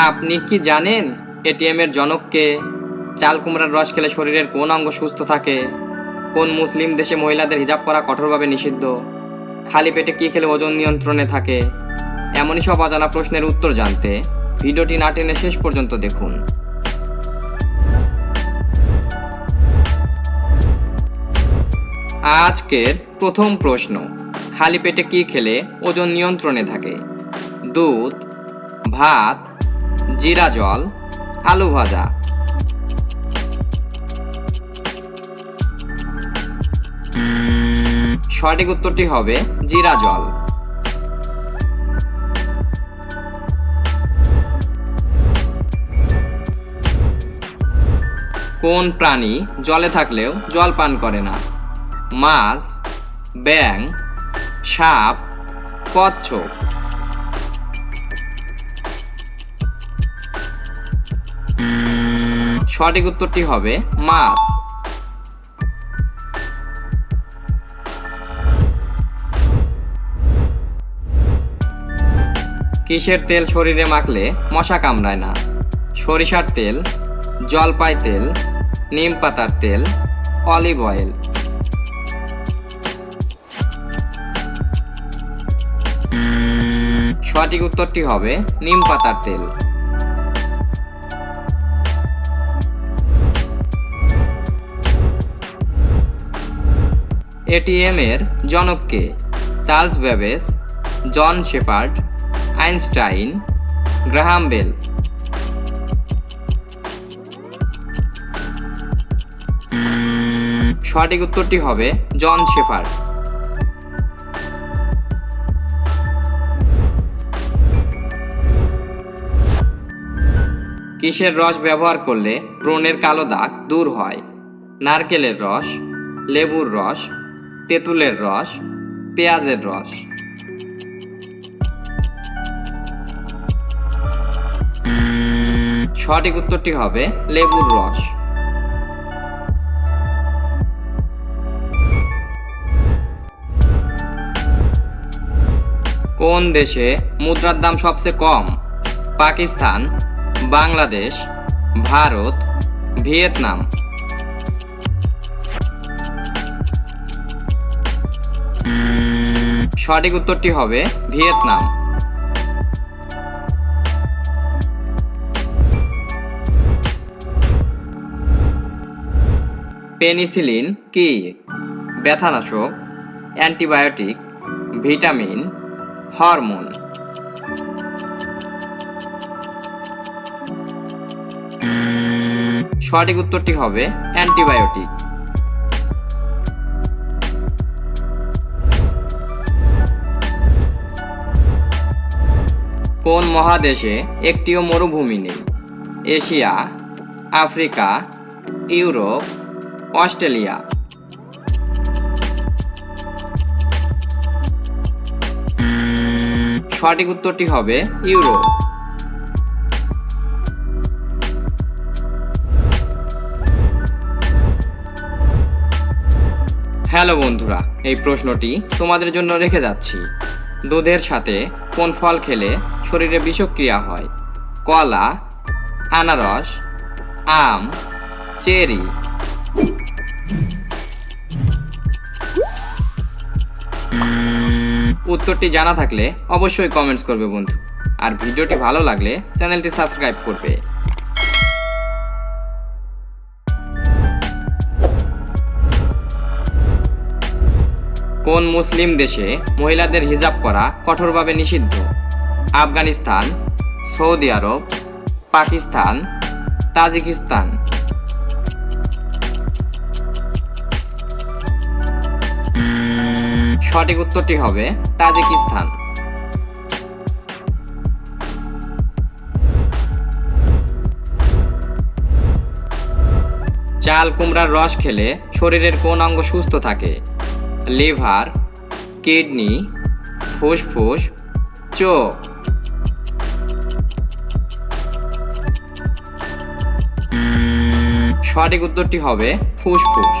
আপনি কি জানেন এটিএম এর জনককে চাল কুমড়ার রস খেলে শরীরের কোন অঙ্গ সুস্থ থাকে? কোন মুসলিম দেশে মহিলাদের হিজাব করা কঠোরভাবে নিষিদ্ধ? খালি পেটে কি খেলে ওজন নিয়ন্ত্রণে থাকে? এমনই সব অজানা প্রশ্নের উত্তর জানতে ভিডিওটি না টেনে শেষ পর্যন্ত দেখুন। আজকের প্রথম প্রশ্ন, খালি পেটে কি খেলে ওজন নিয়ন্ত্রণে থাকে? দুধ, ভাত জিরা জল, আলু ভাজা। সঠিক উত্তরটি হবে জিরা জল। কোন প্রাণী জলে থাকলেও জল পান করে না? মাছ ব্যাং সাপ, কচ্ছপ। সঠিক উত্তরটি হবে মাছ। কিসের তেল শরীরে মাখলে মশা কামড়ায় না? সরিষার তেল, জলপাই তেল, নিম পাতার তেল, অলিভ অয়েল। সঠিক উত্তরটি হবে নিম পাতার তেল। এটিএম এর জনককে Charles Babbage John Shepherd Einstein, Graham Bell. সঠিক উত্তরটি হবে জন শেফার্ড কিসের রস ব্যবহার করলে ব্রণের কালো দাগ দূর হয়? নারকেলের রস, লেবুর রস তেঁতুলের রস, পেঁয়াজের রস। সঠিক উত্তরটি হবে লেবুর রস। কোন দেশে মুদ্রার দাম সবচেয়ে কম? পাকিস্তান, বাংলাদেশ, ভারত, ভিয়েতনাম। সঠিক উত্তরটি হবে ভিয়েতনাম। পেনিসিলিন কি? ব্যথানাশক অ্যান্টিবায়োটিক ভিটামিন হরমোন। সঠিক উত্তরটি হবে অ্যান্টিবায়োটিক। কোন মহাদেশে একটিও মরুভূমি নেই? Asia, Africa, Europe, Australia. সঠিক উত্তরটি হবে ইউরোপ। হ্যালো বন্ধুরা, এই প্রশ্নটি তোমাদের জন্য রেখে যাচ্ছি। দুধের সাথে কোন ফল খেলে শরীরে বিষক্রিয়া হয়? কলা, আনারস, আম, চেরি। উত্তরটি জানা থাকলে অবশ্যই কমেন্টস করবে বন্ধু। আর ভিডিওটি ভালো লাগলে চ্যানেলটি সাবস্ক্রাইব করবে। কোন মুসলিম দেশে মহিলাদের হিজাব করা কঠোরভাবে নিষিদ্ধ? Afghanistan, Saudi Arab, Pakistan, Tajikistan. সঠিক উত্তরটি হবে তাজিকিস্তান। চাল কুমড়ার রস খেলে শরীরের কোন অঙ্গ সুস্থ থাকে? লিভার, কিডনি, ফুসফুস, চোখ। সঠিক উত্তরটি হবে ফুসফুস।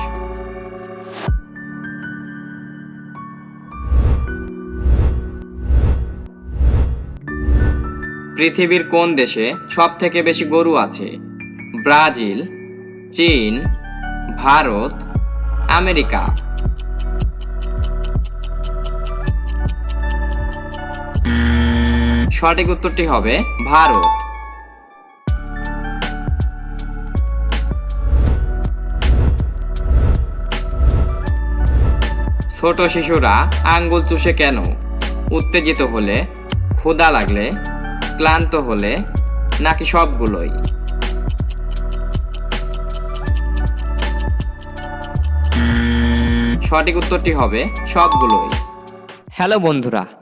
পৃথিবীর কোন দেশে সব থেকে বেশি গরু আছে? ব্রাজিল, চীন, ভারত, আমেরিকা। সঠিক উত্তরটি হবে ভারত। ছোট শিশুরা আঙ্গুল চুষে কেন? উত্তেজিত হলে, ক্ষুধা লাগলে, ক্লান্ত হলে, নাকি সবগুলোই? সঠিক উত্তরটি হবে সবগুলোই। হ্যালো বন্ধুরা